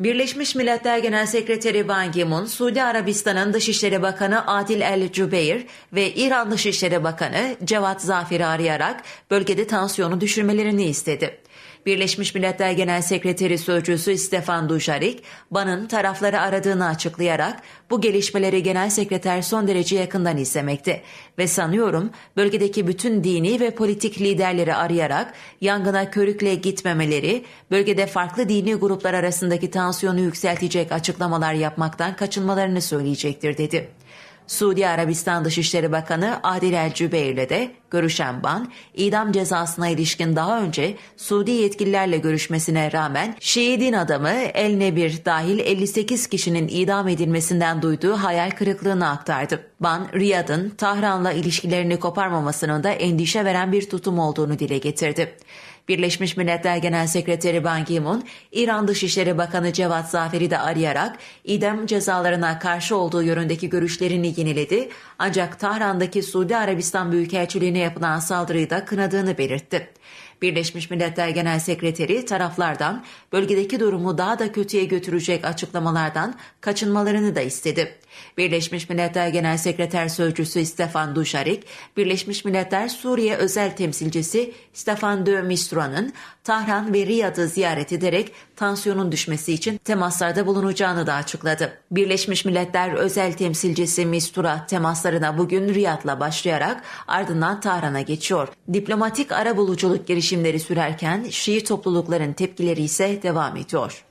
Birleşmiş Milletler Genel Sekreteri Ban Ki-moon, Suudi Arabistan'ın Dışişleri Bakanı Adil El-Cübeyr ve İran Dışişleri Bakanı Cevat Zafer'i arayarak bölgede tansiyonu düşürmelerini istedi. Birleşmiş Milletler Genel Sekreteri Sözcüsü Stefan Dujarric, Ban'ın tarafları aradığını açıklayarak bu gelişmeleri Genel Sekreter son derece yakından izlemekte ve sanıyorum bölgedeki bütün dini ve politik liderleri arayarak yangına körükle gitmemeleri, bölgede farklı dini gruplar arasındaki tansiyonu yükseltecek açıklamalar yapmaktan kaçınmalarını söyleyecektir dedi. Suudi Arabistan Dışişleri Bakanı Adil El Cübeyr'le de görüşen Ban, idam cezasına ilişkin daha önce Suudi yetkililerle görüşmesine rağmen Şii din adamı El Nebir dahil 58 kişinin idam edilmesinden duyduğu hayal kırıklığını aktardı. Ban, Riyad'ın Tahran'la ilişkilerini koparmamasının da endişe veren bir tutum olduğunu dile getirdi. Birleşmiş Milletler Genel Sekreteri Ban Ki-moon, İran Dışişleri Bakanı Cevat Zafer'i de arayarak idam cezalarına karşı olduğu yönündeki görüşlerini yeniledi. Ancak Tahran'daki Suudi Arabistan Büyükelçiliğine yapılan saldırıyı da kınadığını belirtti. Birleşmiş Milletler Genel Sekreteri taraflardan bölgedeki durumu daha da kötüye götürecek açıklamalardan kaçınmalarını da istedi. Birleşmiş Milletler Genel Sekreter Sözcüsü Stefan Dujarric, Birleşmiş Milletler Suriye Özel Temsilcisi Stefan de Mistra'nın Tahran ve Riyad'ı ziyaret ederek tansiyonun düşmesi için temaslarda bulunacağını da açıkladı. Birleşmiş Milletler Özel Temsilcisi Mistura temaslarına bugün Riyad'la başlayarak ardından Tahran'a geçiyor. Diplomatik arabuluculuk girişimleri sürerken Şii toplulukların tepkileri ise devam ediyor.